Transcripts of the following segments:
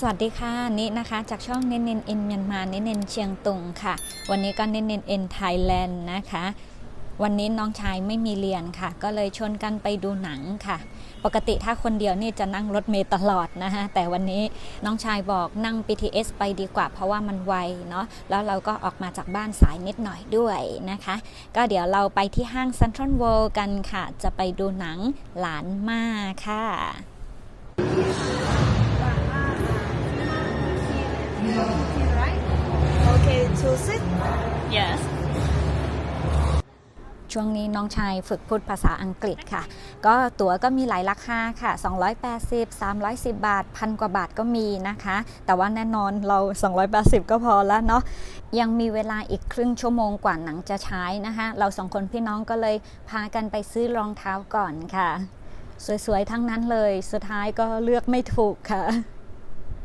สวัสดีค่ะนี่นะคะจากช่องเน้นเน้นเอ็นเมียนมาเน้นเน้นเชียงตุงค่ะ วันนี้ก็เน้นเน้นเอ็นไทยแลนด์นะคะ วันนี้น้องชายไม่มีเรียนค่ะ ก็เลยชวนกันไปดูหนังค่ะ ปกติถ้าคนเดียวนี่จะนั่งรถเมล์ตลอดนะคะแต่วันนี้น้องชายบอกนั่ง BTS ไปดีกว่า เพราะว่ามันไวเนาะแล้วเราก็ออกมาจากบ้านสายนิดหน่อยด้วยนะคะ ก็เดี๋ยวเราไปที่ห้าง Central World กันค่ะ จะไปดูหนังหลานมาค่ะ Okay, to sit. yes ช่วงนี้น้องชายฝึกพูดภาษาอังกฤษค่ะ ก็ตั๋วก็มีหลายราคาค่ะ 280 310 บาทพันกว่าบาทก็มีนะคะ แต่ว่าแน่นอนเรา 280 ก็พอแล้วเนาะ ยังมีเวลาอีกครึ่งชั่วโมงกว่าหนังจะใช้นะคะ เราสองคนพี่น้องก็เลยพากันไปซื้อรองเท้าก่อนค่ะ สวยๆ ทั้งนั้นเลย สุดท้ายก็เลือกไม่ถูกค่ะ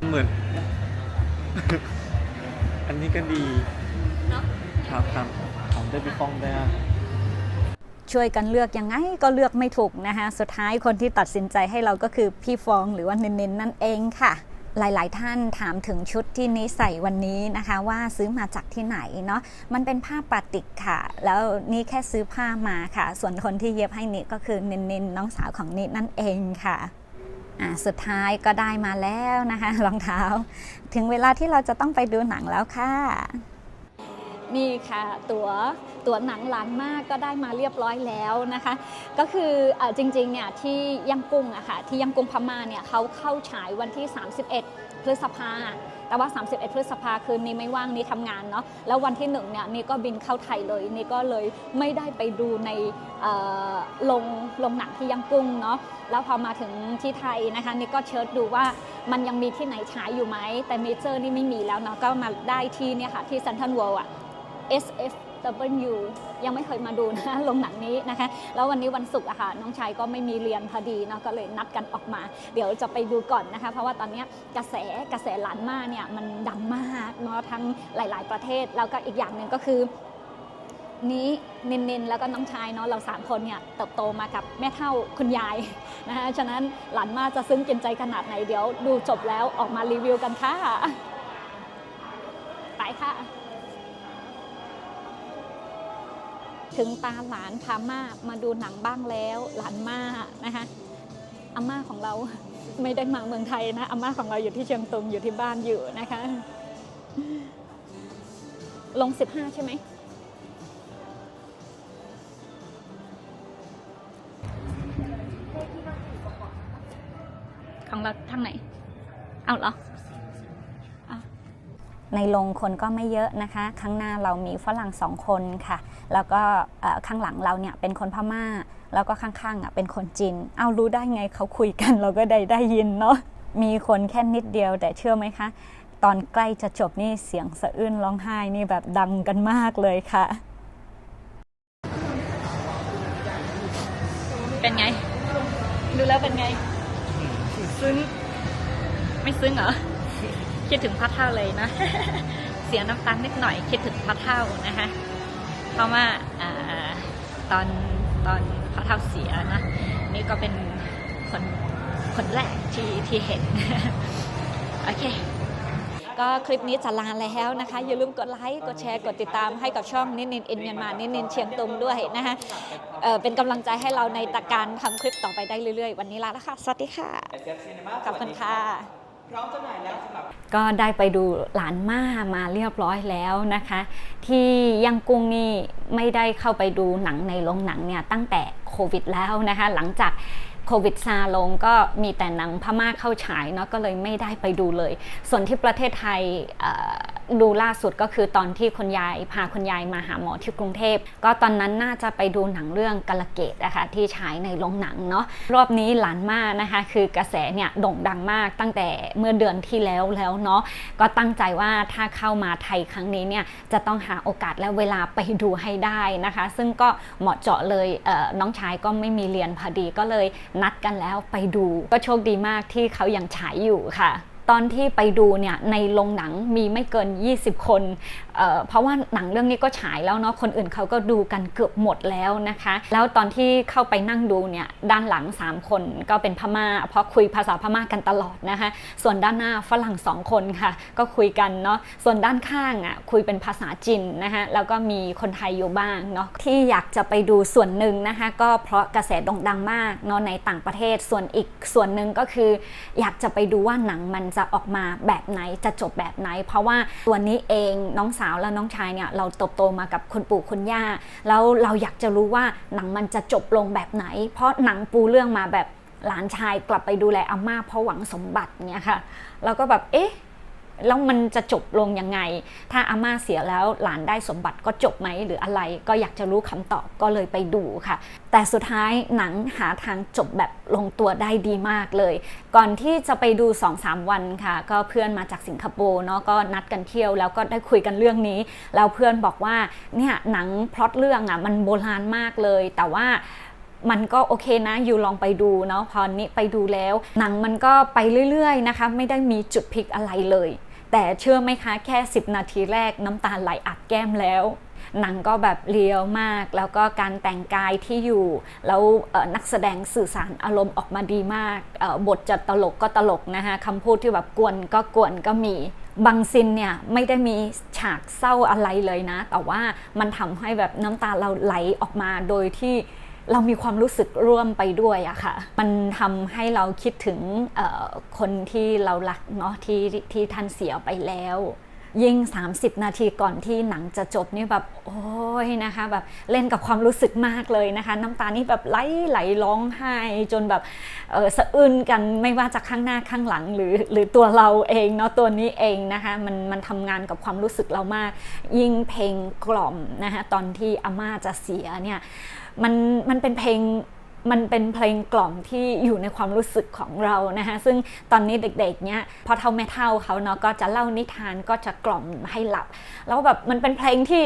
เหมือน อันนี้ก็ดีเนอะครับครับผมได้ไปฟ้องได้อะช่วยกันเลือกยังไงก็เลือกไม่ถูกนะคะสุดท้ายคนที่ตัดสินใจให้เราก็คือพี่ฟองหรือว่าเน้นๆนั่นเองค่ะ หลายๆ ท่านถามถึงชุดที่นี้ใส่วันนี้นะคะ ว่าซื้อมาจากที่ไหนเนาะมันเป็นผ้าปาติกค่ะ แล้วนี่แค่ซื้อผ้ามาค่ะ ส่วนคนที่เย็บให้นิก็คือเน้นๆน้องสาวของนินั่นเองค่ะอ่า สุดท้ายก็ได้มาแล้วนะคะรองเท้า ถึงเวลาที่เราจะต้องไปดูหนังแล้วค่ะ นี่ค่ะ ตัวตัวหนังล้านมากก็ได้มาเรียบร้อยแล้วนะคะ ก็คืออจริงๆเนี่ยที่ยังกุ้งอะค่ะที่ยังกุ้งพม่าเนี่ยเขาเข้าฉายวันที่ 31 พฤษภา แต่ว่า 31 พฤษภาคืนนี้ไม่ว่างนี่ทำงานเนาะแล้ววันที่หนึ่งเนี่ยนี่ก็บินเข้าไทยเลยนี่ก็เลยไม่ได้ไปดูในลงลงหนังที่ยังกุ้งเนาะแล้วพอมาถึงที่ไทยนะคะนี่ก็เชิญดูว่ามันยังมีที่ไหนฉายอยู่ไหมแต่เมเจอร์นี่ไม่มีแล้วเนาะก็มาได้ที่เนี่ยค่ะที่เซ็นทรัลเวิลด์อะ SFW ยังไม่เคยมาดูนะโรงหนังนี้นะคะ แล้ววันนี้วันศุกร์อะค่ะน้องชายก็ไม่มีเรียนพอดีเนาะก็เลยนัดกันออกมา เดี๋ยวจะไปดูก่อนนะคะ เพราะว่าตอนนี้กระแสกระแสหลานมาเนี่ยมันดังมากเนาะทั้งหลาย ๆ ประเทศแล้วก็อีกอย่างหนึ่งก็คือนี้นินนินแล้วก็น้องชายเนาะเราสามคนเนี่ยเติบโตมากับแม่เท่าคุณยายนะคะฉะนั้นหลานมาจะซึ้งกินใจขนาดไหนเดี๋ยวดูจบแล้วออกมารีวิวกันค่ะ ไปค่ะ ถึงตาหลานพาม่ามาดูหนังบ้างแล้ว หลานม่านะคะอาม่าของเราไม่ได้มาเมืองไทยนะอาม่าของเราอยู่ที่เชียงตุงอยู่ที่บ้านอยู่นะคะ ลง15ใช่ไหมของเราทางไหน เอาเหรอ ในโรงคนก็ไม่เยอะนะคะ ข้างหน้าเรามีฝรั่งสองคนค่ะ แล้วก็เอ่อข้างหลังเราเนี่ยเป็นคนพม่า แล้วก็ข้างๆอะเป็นคนจีน เอารู้ได้ไงเขาคุยกันเราก็ได้ได้ยินเนาะ มีคนแค่นิดเดียวแต่เชื่อไหมคะ ตอนใกล้จะจบนี่เสียงสะอื้นร้องไห้นี่แบบดังกันมากเลยค่ะ เป็นไง ดูแล้วเป็นไง ซึ้ง ไม่ซึ้งเหรอ คิดถึงพระเท่าเลยนะ เสียน้ำตานิดหน่อย คิดถึงพระเท่านะคะเพราะว่าอาตอนตอนพระเท่าเสียนะนี่ก็เป็นคนคนแรกที่ที่เห็น โอเค ก็คลิปนี้จะลาแล้วนะคะ อย่าลืมกดไลค์กดแชร์กดติดตามให้กับช่องนินนินอินเมียนมานินนินเชียงตุงด้วยนะคะเอ่อเป็นกำลังใจให้เราในตการทำคลิปต่อไปได้เรื่อยๆ วันนี้ลาแล้วค่ะ สวัสดีค่ะ ขอบคุณค่ะพ ร้อมจำหน่ายแล้วสำหรับก็ได้ไปดูหลานม่ามาเรียบร้อยแล้วนะคะ ที่ยังกุ้งนี่ไม่ได้เข้าไปดูหนังในโรงหนังเนี่ยตั้งแต่โควิดแล้วนะคะ หลังจากโควิดซาลงก็มีแต่หนังพม่าเข้าฉายเนาะก็เลยไม่ได้ไปดูเลย ส่วนที่ประเทศไทยดูล่าสุดก็คือตอนที่คุณยายพาคุณยายมาหาหมอที่กรุงเทพ ก็ตอนนั้นน่าจะไปดูหนังเรื่องกาลเกตนะคะที่ฉายในโรงหนังเนาะรอบนี้หลานม่านะคะ คือกระแสเนี่ยโด่งดังมากตั้งแต่เมื่อเดือนที่แล้วแล้วเนาะก็ตั้งใจว่าถ้าเข้ามาไทยครั้งนี้เนี่ยจะต้องหาโอกาสและเวลาไปดูให้ได้นะคะ ซึ่งก็เหมาะเจาะเลยเน้องชายก็ไม่มีเรียนพอดีก็เลยนัดกันแล้วไปดู ก็โชคดีมากที่เขายังฉายอยู่ค่ะ ตอนที่ไปดูเนี่ยในโรงหนังมีไม่เกิน 20 คนเเพราะว่าหนังเรื่องนี้ก็ฉายแล้วเนาะคนอื่นเขาก็ดูกันเกือบหมดแล้วนะคะ แล้วตอนที่เข้าไปนั่งดูเนี่ยด้านหลัง 3 คนก็เป็นพม่า เพราะคุยภาษาพม่ากันตลอดนะคะ ส่วนด้านหน้าฝรั่ง2คนค่ะ ก็คุยกันเนาะส่วนด้านข้างอะคุยเป็นภาษาจีนนะคะแล้วก็มีคนไทยอยู่บ้างเนาะที่อยากจะไปดูส่วนหนึ่งนะคะก็เพราะกระแสโด่งดังมากเนาะในต่างประเทศส่วนอีกส่วนหนึ่งก็คือ อยากจะไปดูว่าหนังมันจะออกมาแบบไหนจะจบแบบไหน เพราะว่าตัวนี้เองน้องสาวและน้องชายเนี่ยเราโตโตมากับคุณปู่คุณย่า แล้วเราอยากจะรู้ว่าหนังมันจะจบลงแบบไหน เพราะหนังปูเรื่องมาแบบหลานชายกลับไปดูแลอาม่าเพราะหวังสมบัติเนี่ยค่ะเราก็แบบเอ๊ะ แล้วมันจะจบลงยังไง ถ้าอาม่าเสียแล้วหลานได้สมบัติก็จบไหมหรืออะไร ก็อยากจะรู้คำตอบก็เลยไปดูค่ะ แต่สุดท้ายหนังหาทางจบแบบลงตัวได้ดีมากเลย ก่อนที่จะไปดู 2-3 วันค่ะ ก็เพื่อนมาจากสิงคโปร์เนาะก็นัดกันเที่ยวแล้วก็ได้คุยกันเรื่องนี้ แล้วเพื่อนบอกว่าเนี่ยหนังพล็อตเรื่องอะมันโบราณมากเลย แต่ว่า มันก็โอเคนะอยู่ลองไปดูเนาะพอนี้ไปดูแล้ว หนังมันก็ไปเรื่อยๆนะคะไม่ได้มีจุดพลิกอะไรเลย แต่เชื่อไหมคะแค่ 10 นาทีแรกน้ำตาไหลอัดแก้มแล้วหนังก็แบบเลียวมาก แล้วก็การแต่งกายที่อยู่ แล้วนักแสดงสื่อสารอารมณ์ออกมาดีมาก บทจะตลกก็ตลกนะคะคำพูดที่แบบกวนก็กวนก็มี บางซินเนี่ยไม่ได้มีฉากเศร้าอะไรเลยนะ แต่ว่ามันทำให้แบบน้ำตาเราไหลออกมาโดยที่ เรามีความรู้สึกร่วมไปด้วยอะค่ะ มันทำให้เราคิดถึงคนที่เรารักเนาะที่ที่ท่านเสียไปแล้ว ยิ่ง 30 นาทีก่อนที่หนังจะจบนี่แบบโอ้ยนะคะแบบเล่นกับความรู้สึกมากเลยนะคะ น้ำตานี่แบบไหลไหลร้องไห้จนแบบเออสะอื้นกันไม่ว่าจะข้างหน้าข้างหลังหรือหรือตัวเราเองเนาะตัวนี้เองนะคะมันมันทำงานกับความรู้สึกเรามาก ยิ่งเพลงกล่อมนะคะตอนที่อาม่าจะเสียเนี่ยมันมันเป็นเพลง มันเป็นเพลงกล่อมที่อยู่ในความรู้สึกของเรานะคะซึ่งตอนนี้เด็กๆ เนี่ยพอเท่าแม่เท่าเขาเนาะก็จะเล่านิทานก็จะกล่อมให้หลับ แล้วแบบมันเป็นเพลงที่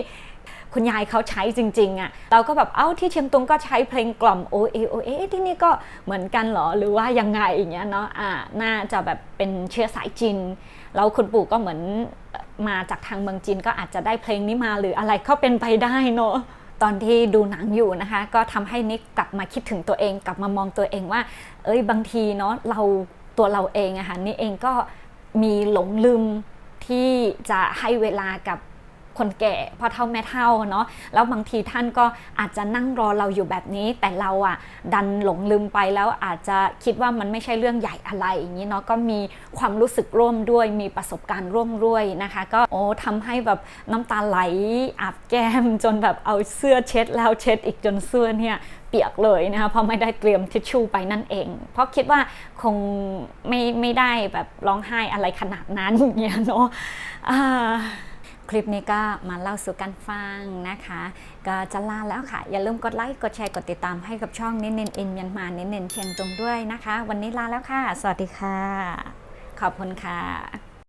คุณยายเขาใช้จริงๆอะ่ะเราก็แบบเอ้าที่เชียงตุงก็ใช้เพลงกล่อมโอเอโอเอที่นี่ก็เหมือนกันเหรอหรือว่ายังไงอย่างเงี้ยเนาะอ่าน่าจะแบบเป็นเชื้อสายจีนแล้วคุณปู่ก็เหมือนมาจากทางเมืองจีนก็อาจจะได้เพลงนี้มาหรืออะไรก็เป็นไปได้เนาะ ตอนที่ดูหนังอยู่นะคะ ก็ทำให้นิกกลับมาคิดถึงตัวเอง กลับมามองตัวเองว่า เอ้ยบางทีเนาะเราตัวเราเองอะค่ะนี่เองก็มีหลงลืมที่จะให้เวลากับ คนแก่พอเท่าแม่เท่าเนาะแล้วบางทีท่านก็อาจจะนั่งรอเราอยู่แบบนี้ แต่เราอะดันหลงลืมไปแล้วอาจจะคิดว่ามันไม่ใช่เรื่องใหญ่อะไรอย่างนี้เนาะก็มีความรู้สึกร่วมด้วย มีประสบการณ์ร่วมด้วยนะคะ ก็โอ้ทำให้แบบน้ำตาไหลอาบแก้มจนแบบเอาเสื้อเช็ดแล้วเช็ดอีกจนเสื้อเนี่ยเปียกเลยนะคะเพราะไม่ได้เตรียมทิชชู่ไปนั่นเอง เพราะคิดว่าคงไม่ไม่ได้แบบร้องไห้อะไรขนาดนั้นอย่างเงี้ยเนาะอ่า คลิปนี้ก็มาเล่าสู่กันฟังนะคะ ก็จะลาแล้วค่ะ อย่าลืมกดไลค์ กดแชร์ กดติดตามให้กับช่องเน้นเนนอินยันมาเน้นเนนเชียงตรงด้วยนะคะ วันนี้ลาแล้วค่ะ สวัสดีค่ะ ขอบคุณค่ะ